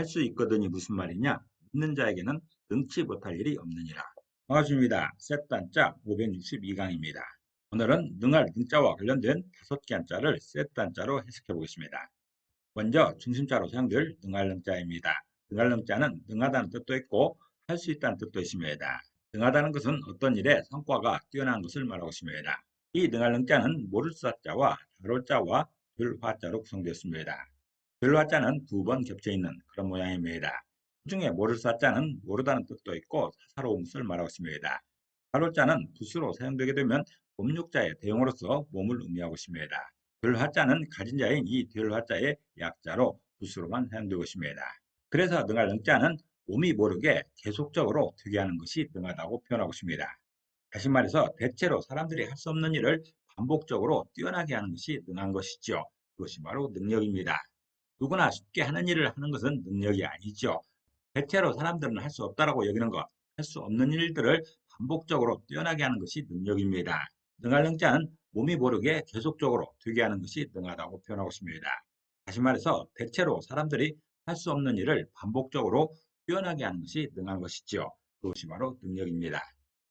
할 수 있거든이 무슨 말이냐? 믿는 자에게는 능치 못할 일이 없느니라. 반갑습니다. 셋단자 562강입니다. 오늘은 능할 능자와 관련된 다섯 개 한자를 셋단자로 해석해 보겠습니다. 먼저 중심자로 사용될 능할 능자입니다. 능할 능자는 능하다는 뜻도 있고 할 수 있다는 뜻도 있습니다. 능하다는 것은 어떤 일에 성과가 뛰어난 것을 말하고 있습니다. 이 능할 능자는 모를 사자와 다룰 자와 들 화자로 구성되었습니다. 별화자는 두 번 겹쳐 있는 그런 모양입니다. 그 중에 모를 사자는 모르다는 뜻도 있고 사사로운 것을 말하고 있습니다. 가로자는 붓으로 사용되게 되면 법육자의 대용어로서 몸을 의미하고 있습니다. 별화자는 가진 자인 이 별화자의 약자로 붓으로만 사용되고 있습니다. 그래서 능할 능자는 몸이 모르게 계속적으로 되게 하는 것이 능하다고 표현하고 있습니다. 다시 말해서 대체로 사람들이 할 수 없는 일을 반복적으로 뛰어나게 하는 것이 능한 것이죠. 그것이 바로 능력입니다. 누구나 쉽게 하는 일을 하는 것은 능력이 아니죠. 대체로 사람들은 할 수 없다라고 여기는 것, 할 수 없는 일들을 반복적으로 뛰어나게 하는 것이 능력입니다. 능할 능자는 몸이 모르게 계속적으로 되게 하는 것이 능하다고 표현하고 있습니다. 다시 말해서 대체로 사람들이 할 수 없는 일을 반복적으로 뛰어나게 하는 것이 능한 것이죠. 그것이 바로 능력입니다.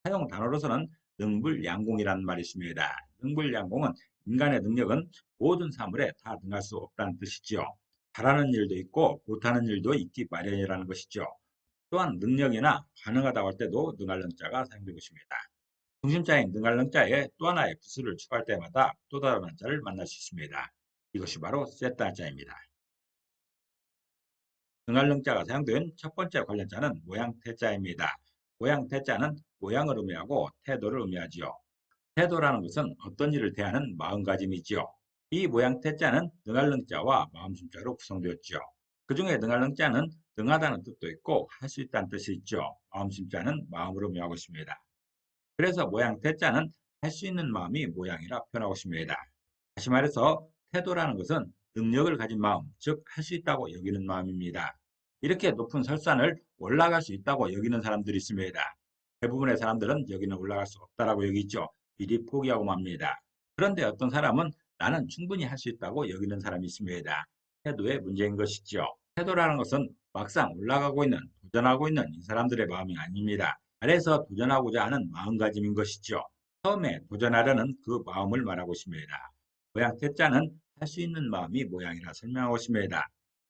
사용 단어로서는 능불양공이라는 말이 있습니다. 능불양공은 인간의 능력은 모든 사물에 다 능할 수 없다는 뜻이죠. 잘하는 일도 있고 못하는 일도 있기 마련이라는 것이죠. 또한 능력이나 가능하다고 할 때도 능할 능자가 사용되고 있습니다. 중심자인 능할 능자에 또 하나의 부수를 추가할 때마다 또 다른 한자를 만날 수 있습니다. 이것이 바로 세트 한자입니다. 능할 능자가 사용된 첫 번째 관련자는 모양 태자입니다. 모양 태자는 모양을 의미하고 태도를 의미하지요. 태도라는 것은 어떤 일을 대하는 마음가짐이지요. 이 모양 태자는 능할능자와 마음심자로 구성되었죠. 그 중에 능할능자는 능하다는 뜻도 있고 할 수 있다는 뜻이 있죠. 마음심자는 마음으로 의미하고 있습니다. 그래서 모양 태자는 할 수 있는 마음이 모양이라 표현하고 있습니다. 다시 말해서 태도라는 것은 능력을 가진 마음, 즉 할 수 있다고 여기는 마음입니다. 이렇게 높은 설산을 올라갈 수 있다고 여기는 사람들이 있습니다. 대부분의 사람들은 여기는 올라갈 수 없다라고 여기죠. 미리 포기하고 맙니다. 그런데 어떤 사람은 나는 충분히 할 수 있다고 여기는 사람이 있습니다. 태도의 문제인 것이죠. 태도라는 것은 막상 올라가고 있는, 도전하고 있는 이 사람들의 마음이 아닙니다. 아래서 도전하고자 하는 마음가짐인 것이죠. 처음에 도전하려는 그 마음을 말하고 있습니다. 모양 태자는 할 수 있는 마음이 모양이라 설명하고 있습니다.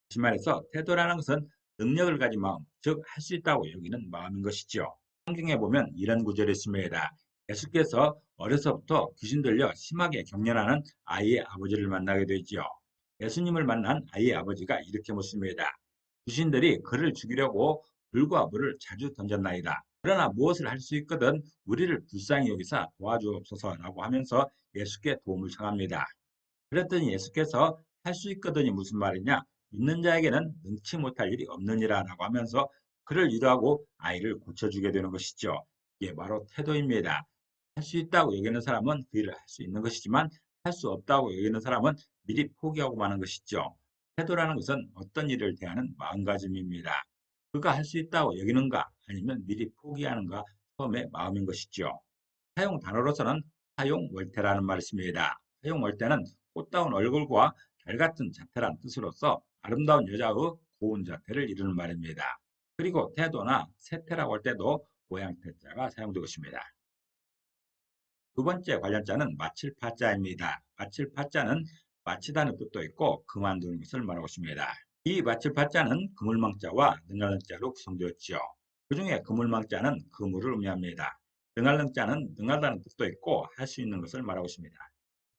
다시 말해서 태도라는 것은 능력을 가진 마음, 즉 할 수 있다고 여기는 마음인 것이죠. 성경에 보면 이런 구절이 있습니다. 예수께서 어려서부터 귀신 들려 심하게 경련하는 아이의 아버지를 만나게 되지요. 예수님을 만난 아이의 아버지가 이렇게 묻습니다. 귀신들이 그를 죽이려고 불과 물을 자주 던졌나이다. 그러나 무엇을 할 수 있거든 우리를 불쌍히 여기사 도와주옵소서라고 하면서 예수께 도움을 청합니다. 그랬더니 예수께서 할 수 있거든이 무슨 말이냐? 믿는 자에게는 능치 못할 일이 없느니라 라고 하면서 그를 위로하고 아이를 고쳐주게 되는 것이죠. 이게 바로 태도입니다. 할 수 있다고 여기는 사람은 그 일을 할 수 있는 것이지만 할 수 없다고 여기는 사람은 미리 포기하고 마는 것이죠. 태도라는 것은 어떤 일을 대하는 마음가짐입니다. 그가 할 수 있다고 여기는가 아니면 미리 포기하는가 처음에 마음인 것이죠. 사용 단어로서는 사용월태라는 말이 있습니다. 사용월태는 꽃다운 얼굴과 달 같은 자태란 뜻으로서 아름다운 여자의 고운 자태를 이루는 말입니다. 그리고 태도나 세태라고 할 때도 모양태자가 사용되고 있습니다. 두 번째 관련자는 마칠 파자입니다. 마칠 파자는 마치다는 뜻도 있고 그만두는 것을 말하고 있습니다. 이 마칠 파자는 그물망자와 능할능자로 구성되었지요. 그 중에 그물망자는 그물을 의미합니다. 능할능자는 능하다는 뜻도 있고 할 수 있는 것을 말하고 있습니다.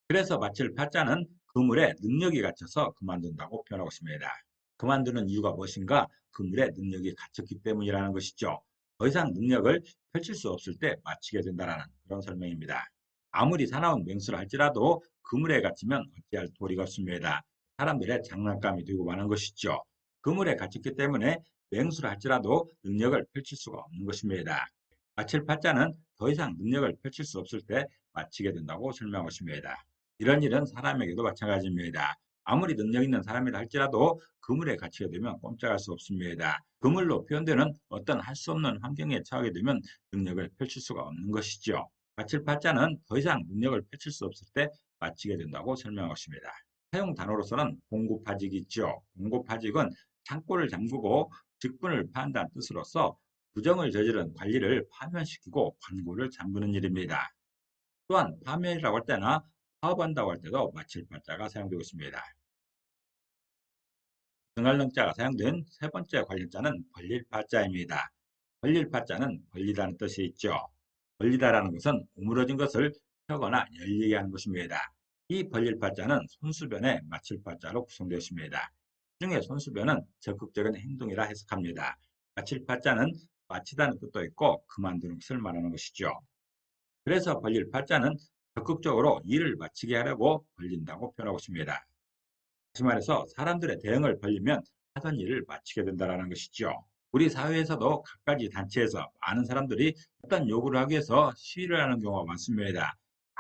그래서 마칠 파자는 그물에 능력이 갇혀서 그만둔다고 표현하고 있습니다. 그만두는 이유가 무엇인가? 그물에 능력이 갇혔기 때문이라는 것이죠. 더 이상 능력을 펼칠 수 없을 때 마치게 된다는 그런 설명입니다. 아무리 사나운 맹수를 할지라도 그물에 갇히면 어찌할 도리가 없습니다. 사람들의 장난감이 되고 마는 것이죠. 그물에 갇혔기 때문에 맹수를 할지라도 능력을 펼칠 수가 없는 것입니다. 마칠 파자는 더 이상 능력을 펼칠 수 없을 때 마치게 된다고 설명하고 있습니다. 이런 일은 사람에게도 마찬가지입니다. 아무리 능력 있는 사람이라 할지라도 그물에 갇히게 되면 꼼짝할 수 없습니다. 그물로 표현되는 어떤 할 수 없는 환경에 처하게 되면 능력을 펼칠 수가 없는 것이죠. 마칠 파자는 더 이상 능력을 펼칠 수 없을 때 마치게 된다고 설명하고 있습니다. 사용 단어로서는 공급파직이 있죠. 공급파직은 창고를 잠그고 직분을 파한다는 뜻으로서 부정을 저지른 관리를 파면시키고 관고를 잠그는 일입니다. 또한 파면이라고 할 때나 파업한다고 할 때도 마칠 파자가 사용되고 있습니다. 등할능자가 사용된 세 번째 관련자는 벌릴 파자입니다. 벌릴 파자는 벌리다는 뜻이 있죠. 벌리다라는 것은 우물어진 것을 펴거나 열리게 하는 것입니다. 이 벌릴 파자는 손수변의 마칠 파자로 구성되어 있습니다. 중에 손수변은 적극적인 행동이라 해석합니다. 마칠 파자는 마치다는 뜻도 있고 그만두는 것을 말하는 것이죠. 그래서 벌릴 파자는 적극적으로 일을 마치게 하려고 벌린다고 표현하고 있습니다. 다시 말해서 사람들의 대응을 벌리면 하던 일을 마치게 된다는 것이죠. 우리 사회에서도 각가지 단체에서 많은 사람들이 어떤 요구를 하기 위해서 시위를 하는 경우가 많습니다.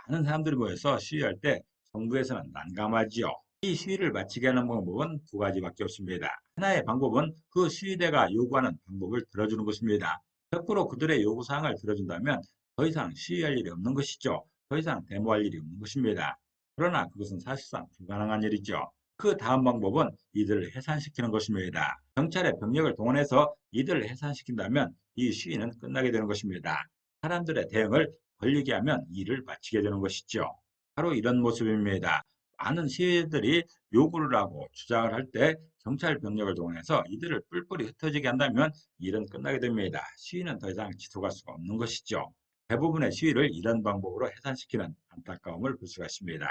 많은 사람들이 모여서 시위할 때 정부에서는 난감하지요. 이 시위를 마치게 하는 방법은 두 가지밖에 없습니다. 하나의 방법은 그 시위대가 요구하는 방법을 들어주는 것입니다. 100% 그들의 요구사항을 들어준다면 더 이상 시위할 일이 없는 것이죠. 더 이상 데모할 일이 없는 것입니다. 그러나 그것은 사실상 불가능한 일이죠. 그 다음 방법은 이들을 해산시키는 것입니다. 경찰의 병력을 동원해서 이들을 해산시킨다면 이 시위는 끝나게 되는 것입니다. 사람들의 대응을 벌리게 하면 일을 마치게 되는 것이죠. 바로 이런 모습입니다. 많은 시위들이 요구를 하고 주장을 할 때 경찰 병력을 동원해서 이들을 뿔뿔이 흩어지게 한다면 일은 끝나게 됩니다. 시위는 더 이상 지속할 수가 없는 것이죠. 대부분의 시위를 이런 방법으로 해산시키는 안타까움을 볼 수가 있습니다.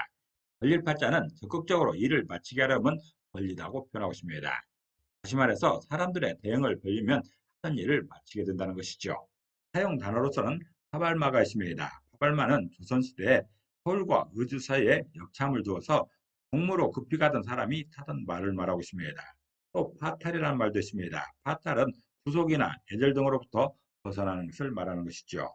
벌릴 팔자는 적극적으로 일을 마치게 하려면 벌리다고 표현하고 있습니다. 다시 말해서 사람들의 대응을 벌리면 하던 일을 마치게 된다는 것이죠. 사용 단어로서는 파발마가 있습니다. 파발마는 조선시대에 서울과 의주 사이에 역참을 두어서 공무로 급히 가던 사람이 타던 말을 말하고 있습니다. 또 파탈이라는 말도 있습니다. 파탈은 구속이나 예절 등으로부터 벗어나는 것을 말하는 것이죠.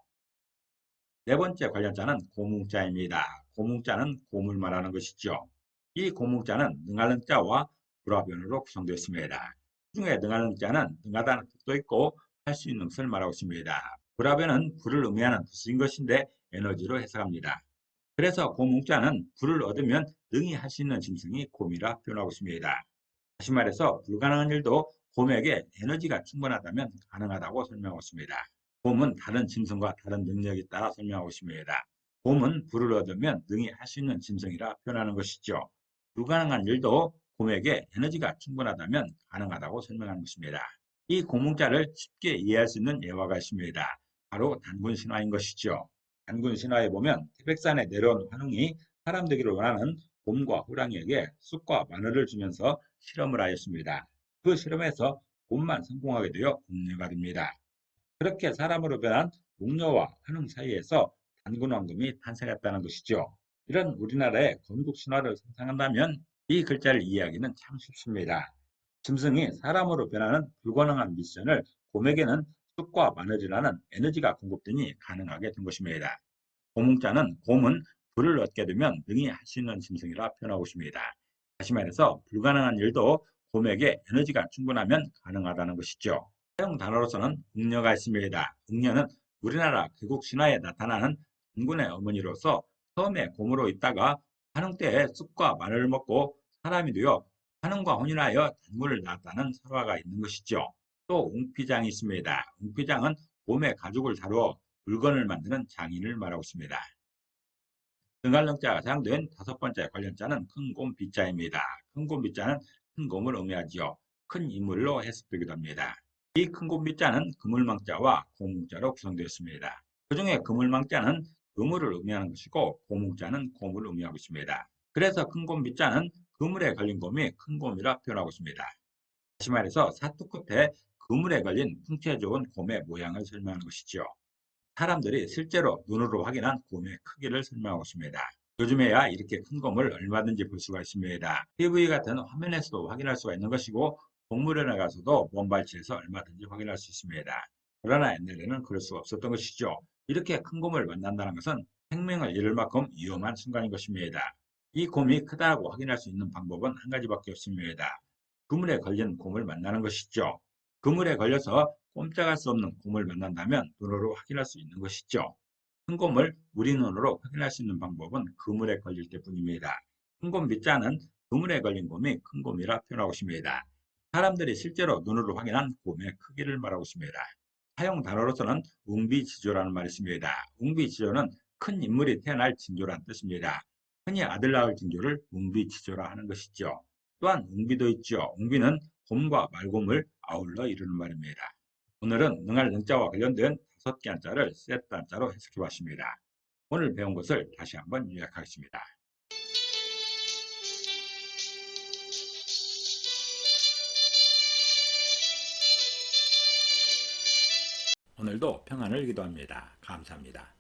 네 번째 관련자는 고뭉자입니다. 고뭉자는 곰을 말하는 것이죠. 이 고뭉자는 능하는 자와 불화변으로 구성되어 있습니다. 그 중에 능하는 자는 능하다는 뜻도 있고 할 수 있는 것을 말하고 있습니다. 불화변은 불을 의미하는 뜻인 것인데 에너지로 해석합니다. 그래서 고뭉자는 불을 얻으면 능히 할 수 있는 짐승이 곰이라 표현하고 있습니다. 다시 말해서 불가능한 일도 곰에게 에너지가 충분하다면 가능하다고 설명하고 있습니다. 곰은 다른 짐승과 다른 능력이 따라 설명하고 있습니다. 곰은 불을 얻으면 능히 할 수 있는 짐승이라 표현하는 것이죠. 불가능한 일도 곰에게 에너지가 충분하다면 가능하다고 설명하는 것입니다. 이 고문자를 쉽게 이해할 수 있는 예화가 있습니다. 바로 단군 신화인 것이죠. 단군 신화에 보면 태백산에 내려온 환웅이 사람 되기를 원하는 곰과 호랑이에게 쑥과 마늘을 주면서 실험을 하였습니다. 그 실험에서 곰만 성공하게 되어 공녀가 됩니다. 그렇게 사람으로 변한 웅녀와 환웅 사이에서 단군왕금이 탄생했다는 것이죠. 이런 우리나라의 건국 신화를 상상한다면 이 글자를 이해하기는 참 쉽습니다. 짐승이 사람으로 변하는 불가능한 미션을 곰에게는 쑥과 마늘이라는 에너지가 공급되니 가능하게 된 것입니다. 고문자는 곰은 불을 얻게 되면 능히 할 수 있는 짐승이라 표현하고 있습니다. 다시 말해서 불가능한 일도 곰에게 에너지가 충분하면 가능하다는 것이죠. 사용 단어로서는 웅녀가 있습니다. 웅녀는 우리나라 귀국 신화에 나타나는 단군의 어머니로서 처음에 곰으로 있다가 한흥 때에 쑥과 마늘을 먹고 사람이 되어 한흥과 혼인하여 단군을 낳았다는 설화가 있는 것이죠. 또 웅피장이 있습니다. 웅피장은 곰의 가죽을 다루어 물건을 만드는 장인을 말하고 있습니다. 등갈령자가 사용된 다섯 번째 관련자는 큰곰 비자입니다. 큰곰 비자는 큰 곰을 의미하지요. 큰 인물로 해석되기도 합니다. 이 큰 곰 밑자는 그물망자와 고문자로 구성되었습니다. 그 중에 그물망자는 그물을 의미하는 것이고 고문자는 곰을 의미하고 있습니다. 그래서 큰 곰 밑자는 그물에 걸린 곰이 큰 곰이라 표현하고 있습니다. 다시 말해서 사투 끝에 그물에 걸린 풍채 좋은 곰의 모양을 설명하는 것이죠. 사람들이 실제로 눈으로 확인한 곰의 크기를 설명하고 있습니다. 요즘에야 이렇게 큰 곰을 얼마든지 볼 수가 있습니다. TV 같은 화면에서도 확인할 수가 있는 것이고 동물원에 가서도 원발치에서 얼마든지 확인할 수 있습니다. 그러나 옛날에는 그럴 수가 없었던 것이죠. 이렇게 큰 곰을 만난다는 것은 생명을 잃을 만큼 위험한 순간인 것입니다. 이 곰이 크다고 확인할 수 있는 방법은 한 가지밖에 없습니다. 그물에 걸린 곰을 만나는 것이죠. 그물에 걸려서 꼼짝할 수 없는 곰을 만난다면 눈으로 확인할 수 있는 것이죠. 큰 곰을 우리 눈으로 확인할 수 있는 방법은 그물에 걸릴 때뿐입니다. 큰 곰 밑자는 그물에 걸린 곰이 큰 곰이라 표현하고 있습니다. 사람들이 실제로 눈으로 확인한 꿈의 크기를 말하고 있습니다. 사용 단어로서는 웅비지조라는 말이 있습니다. 웅비지조는 큰 인물이 태어날 징조란 뜻입니다. 흔히 아들 낳을 징조를 웅비지조라 하는 것이죠. 또한 웅비도 있죠. 웅비는 곰과 말곰을 아울러 이루는 말입니다. 오늘은 능할 능자와 관련된 다섯 개 한자를 세트 한자로 해석해 봤습니다. 오늘 배운 것을 다시 한번 요약하겠습니다. 오늘도 평안을 기도합니다. 감사합니다.